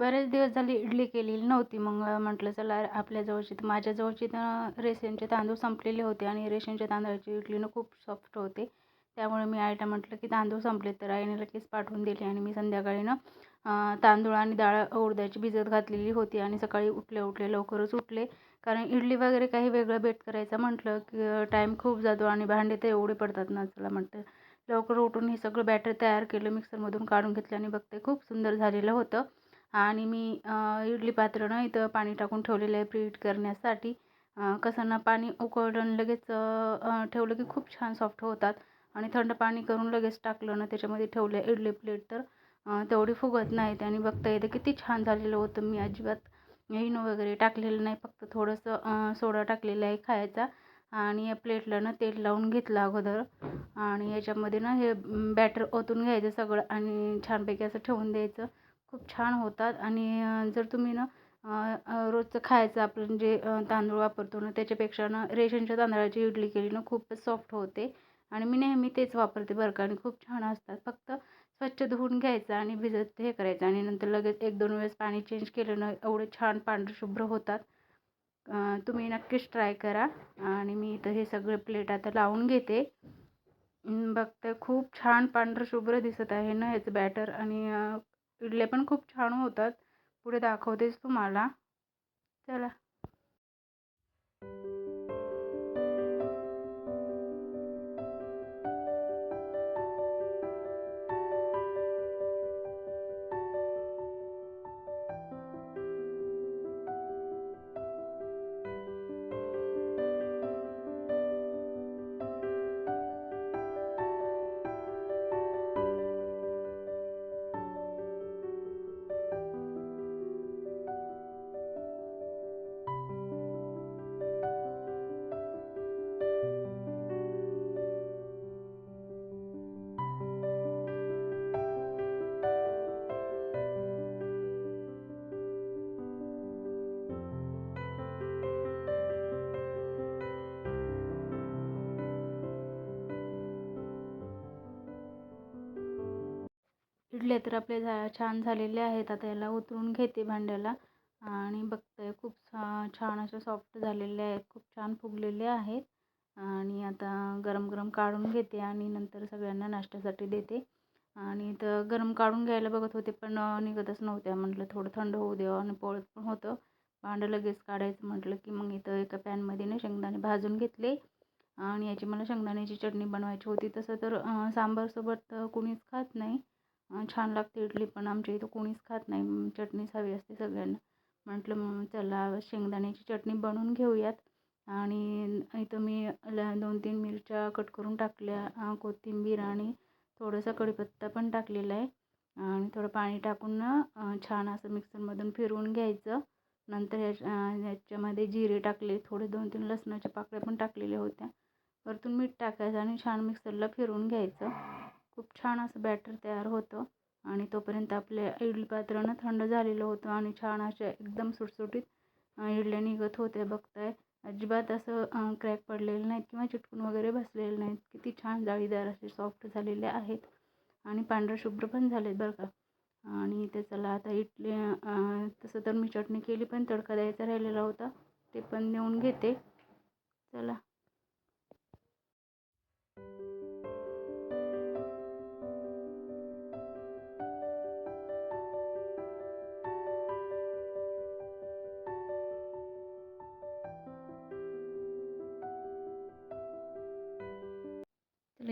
बरेच दिवस झाले इडली केलेली नव्हती. मग म्हटलं चला आपल्या जवळची तर माझ्या जवळची तर रेशनचे तांदूळ संपलेले होते आणि रेशनच्या तांदळाची इडलीनं खूप सॉफ्ट होते. त्यामुळे मी आईला म्हटलं की तांदूळ संपले तर आईने लगेच पाठवून दिले आणि मी संध्याकाळी ना तांदूळ आणि डाळ उडदाची भिजत घातलेली होती आणि सकाळी उठले उठले लवकरच उठले. कारण इडली वगैरे काही वेगळं बेट करायचं म्हटलं की टाईम खूप जातो आणि भांडे तर एवढे पडतात ना. चला म्हटलं. लवकर उठून हे सगळं बॅटर तयार केलं मिक्सरमधून काढून घेतलं आणि बघते खूप सुंदर झालेलं होतं. आणि मी इडली पात्र ना इथं पाणी टाकून ठेवलेलं आहे प्रीहीट करण्यासाठी. कसं ना पाणी उकळून लगेच ठेवलं की खूप छान सॉफ्ट होतात. आणि थंड पाणी करून लगेच टाकलं ना त्याच्यामध्ये ठेवलं इडली प्लेट तर तेवढी फुगत नाहीत आणि बघता येतं किती छान झालेलं होतं. मी अजिबात इनो वगैरे टाकलेलं नाही फक्त थोडंसं सोडा टाकलेलं आहे खायचा. आणि या प्लेटला ना तेल लावून घेतलं अगोदर. आणि याच्यामध्ये ना हे बॅटर ओतून घ्यायचं सगळं आणि छानपैकी असं ठेवून द्यायचं. खूप छान होतात. आणि जर तुम्ही ना रोजचं खायचं आपण जे म्हणजे, तांदूळ वापरतो ना त्याच्यापेक्षा ना रेशनच्या तांदळाची इडली केली ना खूपच सॉफ्ट होते. आणि मी नेहमी तेच वापरते बरं का. आणि खूप छान असतात. फक्त स्वच्छ धुवून घ्यायचं आणि भिजत हे करायचं. आणि नंतर लगेच एक दोन वेळेस पाणी चेंज केलं ना एवढे छान पांढरशुभ्र होतात. तुम्ही नक्कीच ट्राय करा. आणि मी इथं हे सगळे प्लेट आता लावून घेते. बघते खूप छान पांढरशुभ्र दिसत आहे ना याचं बॅटर आणि इडल्या पण खूप छान होतात. पुढे दाखवतेच तुम्हाला. चला. इडल्या तर आपल्या झा छान झालेल्या आहेत. आता याला उतरून घेते भांड्याला. आणि बघते खूप छा छान अशा सॉफ्ट झालेल्या आहेत. खूप छान फुगलेले आहेत. आणि आता गरम गरम काढून घेते आणि नंतर सगळ्यांना नाश्त्यासाठी देते. आणि तर गरम काढून घ्यायला बघत होते पण निघतच नव्हत्या. म्हटलं थोडं थंड होऊ द्यावं आणि पोळत पण होतं. भांडं लगेच काढायचं. म्हटलं की मग इथं एका पॅनमध्ये ना शेंगदाणे भाजून घेतले. आणि याची मला शेंगदाण्याची चटणी बनवायची होती. तसं तर सांबारसोबत कुणीच खात नाही. छान लागते इडली पण. आमच्या इथं कोणीच खात नाही. चटणीच हवी असते सगळ्यांना. म्हटलं मग चला शेंगदाण्याची चटणी बनवून घेऊयात. आणि इथं मी दोन तीन मिरच्या कट करून टाकल्या कोथिंबीर आणि थोडंसं कढीपत्ता पण टाकलेला आहे. आणि थोडं पाणी टाकून ना छान असं मिक्सरमधून फिरवून घ्यायचं. नंतर याच्यामध्ये जिरे टाकले थोडे दोन तीन लसणाच्या पाकळ्या पण टाकलेल्या होत्या. वरतून मीठ टाकायचं आणि छान मिक्सरला फिरवून घ्यायचं. खूप छान असं बॅटर तयार होतं. आणि तोपर्यंत आपल्या इडली पात्रानं थंड झालेलं होतं आणि छान अशा एकदम सुटसुटीत इडल्या निघत होत्या. बघताय अजिबात असं क्रॅक पडलेलं नाहीत किंवा चिटकून वगैरे बसलेले नाहीत. किती छान जाळीदार असे सॉफ्ट झालेले आहेत. आणि पांढरं शुभ्र पण झालेत बरं का. आणि ते चला आता इडली तसं तर मी चटणी केली पण तडका द्यायचा राहिलेला होता. ते पण नेऊन घेते. चला.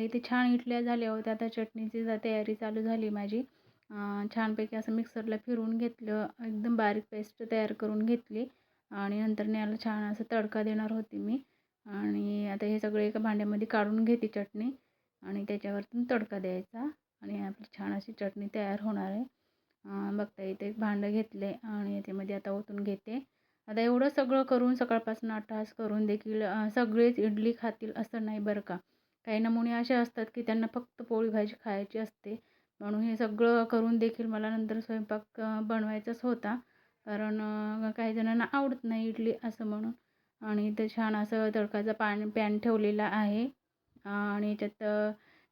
इथे छान इडल्या झाल्या होत्या. आता चटणीची तयारी चालू झाली माझी. छानपैकी असं मिक्सरला फिरवून घेतलं. एकदम बारीक पेस्ट तयार करून घेतली. आणि नंतर याला छान असं तडका देणार होती मी. आणि आता हे सगळं एका भांड्यामध्ये काढून घेते चटणी. आणि त्याच्यावरतून तडका द्यायचा. आणि आपली छान अशी चटणी तयार होणार आहे. बघता इथे एक भांडं घेतले. आणि याच्यामध्ये आता ओतून घेते. आता एवढं सगळं करून सकाळपासून आठ तास करून देखील सगळेच इडली खातील असं नाही बरं का. काही नमुने असे असतात की त्यांना फक्त पोळी भाजी खायची असते. म्हणून हे सगळं करून देखील मला नंतर स्वयंपाक बनवायचाच होता. कारण काही जणांना आवडत नाही इडली असं म्हणून. आणि ते छान असं तडकाचा पान पॅन ठेवलेला आहे. आणि त्यात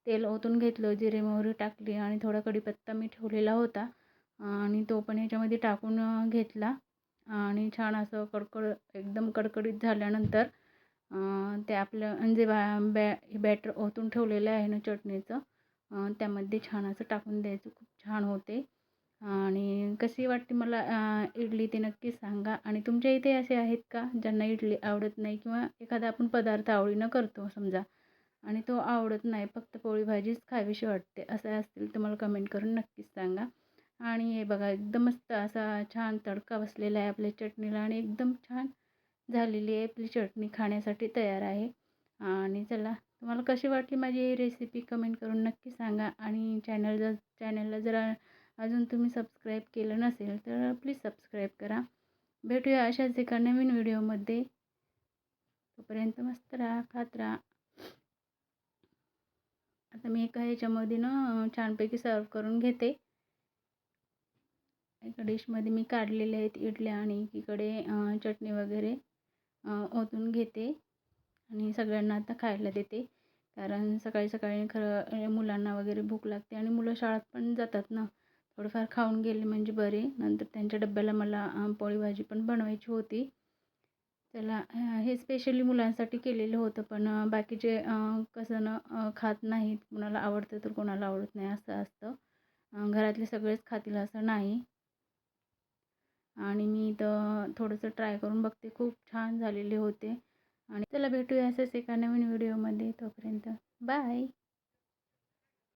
तेल ओतून घेतलं जिरे मोहरी टाकली आणि थोडा कढीपत्ता मी ठेवलेला होता. आणि तो पण ह्याच्यामध्ये टाकून घेतला. आणि छान असं कडकड एकदम कडकडीत झाल्यानंतर ते आपलं म्हणजे जे बॅ बॅ बॅटर ओतून ठेवलेलं आहे ना चटणीचं. त्यामध्ये छान असं टाकून द्यायचं. खूप छान होते. आणि कशी वाटते मला इडली ते नक्कीच सांगा. आणि तुमच्या इथे असे आहेत का ज्यांना इडली आवडत नाही किंवा एखादा आपण पदार्थ आवडीनं करतो समजा आणि तो आवडत नाही फक्त पोळी भाजीच खावीशी वाटते असं असतील तर मला कमेंट करून नक्कीच सांगा. आणि हे बघा एकदम मस्त असा छान तडका बसलेला आहे आपल्या चटणीला आणि एकदम छान झालेली आहे. आपली चटणी खाण्यासाठी तयार आहे. आणि चला तुम्हाला कशी वाटली माझी रेसिपी कमेंट करून नक्की सांगा. आणि चॅनल जर चॅनलला जर अजून तुम्ही सबस्क्राईब केलं नसेल तर प्लीज सबस्क्राईब करा. भेटूया अशाच एका नवीन व्हिडिओमध्ये तोपर्यंत मस्त राहा खात राहा. आता मी एका ह्याच्यामध्ये ना छानपैकी सर्व करून घेते. एका डिशमध्ये मी काढलेले आहेत इडल्या आणि एकीकडे चटणी वगैरे. ओतून घेते आणि सगळ्यांना आता खायला देते. कारण सकाळी सकाळी खरं मुलांना वगैरे भूक लागते आणि मुलं शाळेत पण जातात ना. थोडंफार खाऊन गेले म्हणजे बरे. नंतर त्यांच्या डब्याला मला पोळी भाजी पण बनवायची होती. त्याला हे स्पेशली मुलांसाठी केलेलं होतं पण बाकीचे कसं ना खात नाहीत. कुणाला आवडतं तर कोणाला आवडत नाही असं असतं. घरातले सगळेच खातील असं नाही. आणि मी तर थोडंसं ट्राय करून बघते. खूप छान झालेले होते. आणि चला भेटूया असंच एका नवीन व्हिडिओमध्ये तोपर्यंत बाय